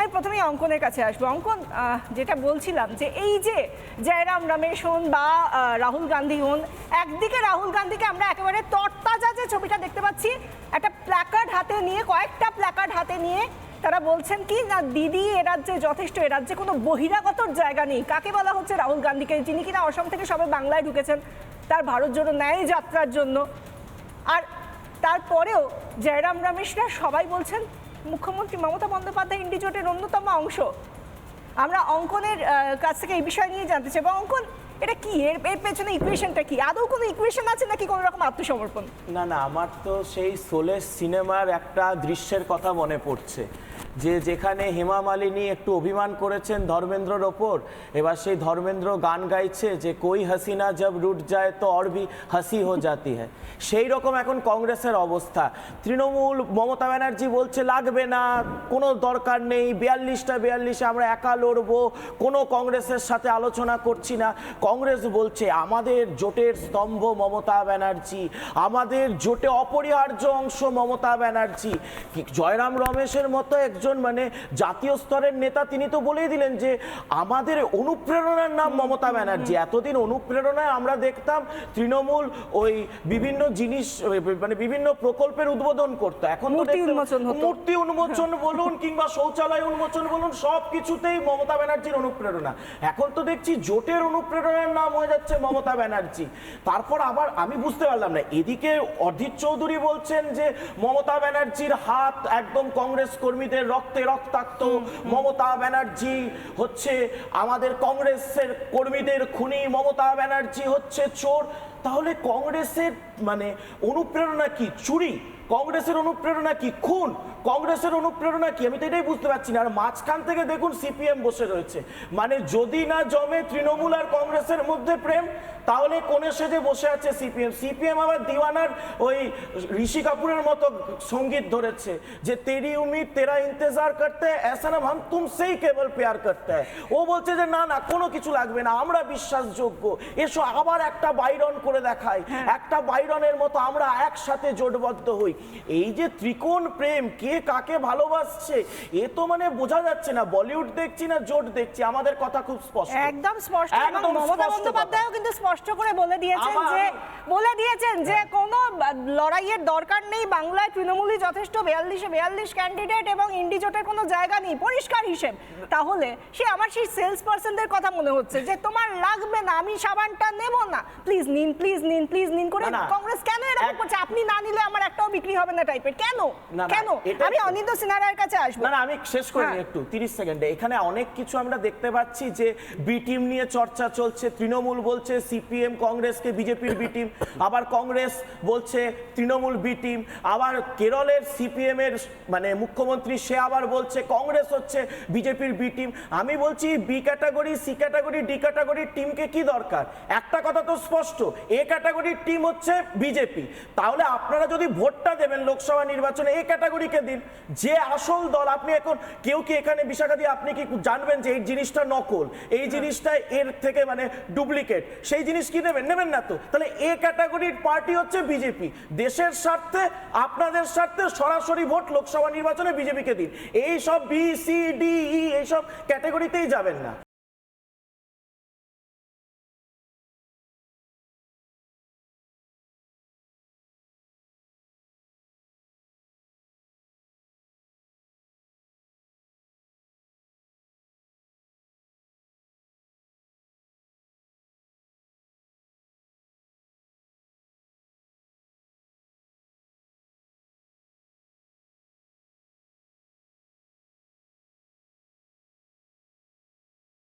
আমি প্রথমেই অঙ্কনের কাছে আসব। অঙ্কন যেটা বলছিলাম যে এই যে জয়রাম রমেশ হন বা রাহুল গান্ধী হন একদিকে রাহুল গান্ধীকে আমরা একেবারে তরতাজা যে ছবিটা দেখতে পাচ্ছি, একটা প্ল্যাকার্ড হাতে নিয়ে, কয়েকটা প্ল্যাকার্ড হাতে নিয়ে তারা বলছেন কি, না, দিদি, এ রাজ্যে যথেষ্ট, এ রাজ্যে কোনো বহিরাগতর জায়গা নেই। কাকে বলা হচ্ছে রাহুল গান্ধীকে? যিনি কিনা অসম থেকে সবে বাংলায় ঢুকেছেন, তার ভারত জোড়ো ন্যায় যাত্রার জন্য। আর তারপরেও জয়রাম রমেশরা সবাই বলছেন মুখ্যমন্ত্রী মমতা বন্দ্যোপাধ্যায় ইন্ডি জোটের অন্যতম অংশ। আমরা অঙ্কনের কাছ থেকে এই বিষয় নিয়ে জানতে চাই বা অঙ্কন, এটা কি? এর এর পেছনে ইকুয়েশনটা কি? আদৌ কোনো ইকুয়েশন আছে নাকি কোনো রকম আত্মসমর্পণ? না না, আমার তো সেই সোলের সিনেমার একটা দৃশ্যের কথা মনে পড়ছে। যে যেখানে হেমা মালিনী একটু অভিমান করেছেন ধর্মেন্দ্রর ওপর, এবার সেই ধর্মেন্দ্র গান গাইছে যে, কই হাসিনা জব রুট যায় তো অর ভি হাসি হো জাতি হ্যাঁ সেই রকম এখন কংগ্রেসের অবস্থা। তৃণমূল মমতা ব্যানার্জি বলছে, লাগবে না, কোনো দরকার নেই, বিয়াল্লিশটা বিয়াল্লিশে আমরা একা লড়বো, কোনো কংগ্রেসের সাথে আলোচনা করছি না। কংগ্রেস বলছে, আমাদের জোটের স্তম্ভ মমতা ব্যানার্জি, আমাদের জোটে অপরিহার্য অংশ মমতা ব্যানার্জি। জয়রাম রমেশের মতো এক একজন মানে জাতীয় স্তরের নেতা তিনি তো বলেই দিলেন যে আমাদের অনুপ্রেরণার নাম মমতা ব্যানার্জি। এতদিন অনুপ্রেরণায় আমরা দেখতাম তৃণমূল ওই বিভিন্ন জিনিস মানে বিভিন্ন প্রকল্পের উদ্বোধন করতো। এখন মূর্তি উন্মোচন বলুন কিংবা শৌচালয় উন্মোচন বলুন সব কিছুতেই মমতা ব্যানার্জির অনুপ্রেরণা। এখন তো দেখছি জোটের অনুপ্রেরণার নাম হয়ে যাচ্ছে মমতা ব্যানার্জি। তারপর আবার আমি বুঝতে পারলাম না এদিকে অধীর চৌধুরী বলছেন যে মমতা ব্যানার্জির হাত একদম কংগ্রেস কর্মীদের রক্তে রক্তাক্ত, মমতা ব্যানার্জি হচ্ছে আমাদের কংগ্রেসের কর্মীদের খুনি, মমতা ব্যানার্জি হচ্ছে চোর। তাহলে কংগ্রেসের মানে অনুপ্রেরণা কি? চুরি? কংগ্রেসের অনুপ্রেরণা কি? খুন? কংগ্রেসের অনুপ্রেরণা কি? আমি তো এটাই বুঝতে পারছি না। আর মাঝখান থেকে দেখুন সিপিএম বসে রয়েছে। মানে যদি না জমে তৃণমূল আর কংগ্রেসের মধ্যে প্রেম তাহলে কোনে সেজে বসে আছে সিপিএম। সিপিএম আবার দিওয়ানার ওই ঋষি কাপুরের মতো সংগীত ধরেছে যে তেরি উমিদ তেরা ইন্তজার করতে এসানাম হাম তুম সেই কেবল পেয়ার করতে ও বলছে যে না না কোনো কিছু লাগবে না আমরা বিশ্বাসযোগ্য। এসো আবার একটা বাইরন করে দেখাই। হ্যাঁ। একটা বাইরনের মতো আমরা একসাথে জোটবদ্ধ হই। এই যে ত্রিকোণ প্রেম কে কাকে ভালোবাসছে? এ তো মানে বোঝা যাচ্ছে না। বলিউড দেখছি না জোট দেখছি। আমাদের কথা খুব স্পষ্ট। একদম স্পষ্ট। একদম মমতা বন্দ্যোপাধ্যায়ও কিন্তু স্পষ্ট করে বলে দিয়েছেন যে বলে দিয়েছেন যে কোনো লড়াইয়ের দরকার নেই। বাংলায় তৃণমূলই যথেষ্ট। বিয়াল্লিশে বিয়াল্লিশ ক্যান্ডিডেট এবং ইন্ডিজোটের কোনো জায়গা নেই। পরিষ্কার হিসেব। তাহলে সে আমার সেই সেলস পার্সনদের কথা মনে হচ্ছে যে তোমার লাগবে না আমি সাবানটা নেব না। প্লিজ নিন প্লিজ নিন প্লিজ নিন করে। কংগ্রেস কেন এরকম করছে? আপনি না নিলে আমার একটাও বিক্রি হবে না টাইপের কেন? কেন? আমি অনিন্দ সিনহার কাছে আসব। না না আমি শেষ করি হ্যাঁ। একটু তিরিশ সেকেন্ডে। এখানে অনেক কিছু আমরা দেখতে পাচ্ছি যে বি টিম নিয়ে চর্চা চলছে তৃণমূল বলছে সিপিএম কংগ্রেসকে বিজেপির বি টিম আবার কংগ্রেস বলছে তৃণমূল বি টিম আবার কেরলের সিপিএম এর মানে মুখ্যমন্ত্রী সে আবার বলছে কংগ্রেস হচ্ছে বিজেপির বি টিম। আমি বলছি B category C category D ক্যাটাগরির টিমকে কি দরকার? একটা কথা তো স্পষ্ট এ ক্যাটাগরির টিম হচ্ছে বিজেপি। তাহলে আপনারা যদি ভোটটা দেবেন লোকসভা নির্বাচনে এ ক্যাটাগরিকে দিন। যে আসল দল আপনি এখন কেউ কি এখানে বিশাখা দিয়ে আপনি কি জানবেন যে এই জিনিসটা নকল? এই জিনিসটা এর থেকে মানে ডুপ্লিকেট। সেই জিনিস কি নেবেন? নেবেন না তো। তাহলে এ ক্যাটাগরির পার্টি হচ্ছে বিজেপি। দেশের স্বার্থে আপনাদের স্বার্থে সরাসরি ভোট লোকসভা নির্বাচনে বিজেপিকে দিন। এই সব বি সি ডি ই এইসব ক্যাটাগরিতেই যাবেন না।